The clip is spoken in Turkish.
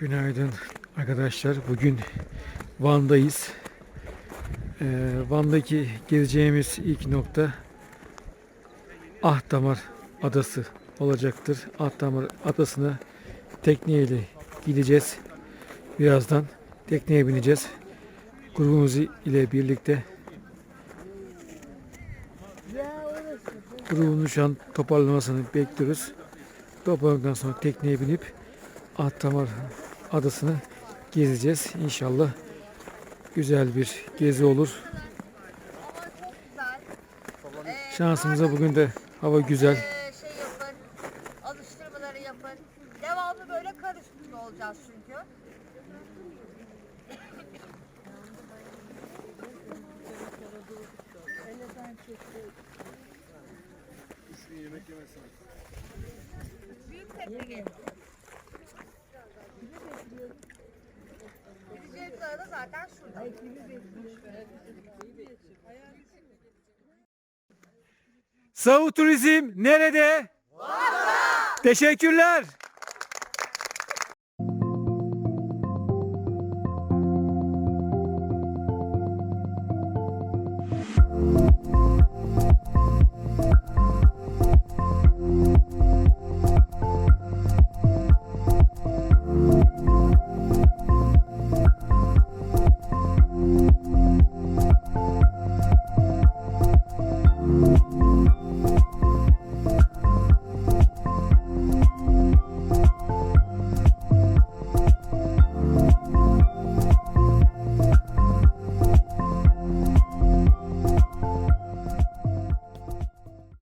Günaydın arkadaşlar. Bugün Van'dayız. Ee, Van'daki gezeceğimiz ilk nokta Ahdamar Adası olacaktır. Ahdamar Adası'na tekneyle gideceğiz. Birazdan tekneye bineceğiz. Grubumuz ile birlikte. Grubun şu an toparlamasını bekliyoruz. Toparladıktan sonra tekneye binip Ahdamar Adası'nı gezeceğiz. İnşallah güzel bir gezi olur. Şansımıza bugün de hava güzel. ee, şey yapın, alıştırmaları yapın. Devamlı böyle kar üstünde olacağız çünkü. Büyük tekne geliyor. Gideceğimiz zaten şurada. Savu Turizm nerede? Teşekkürler.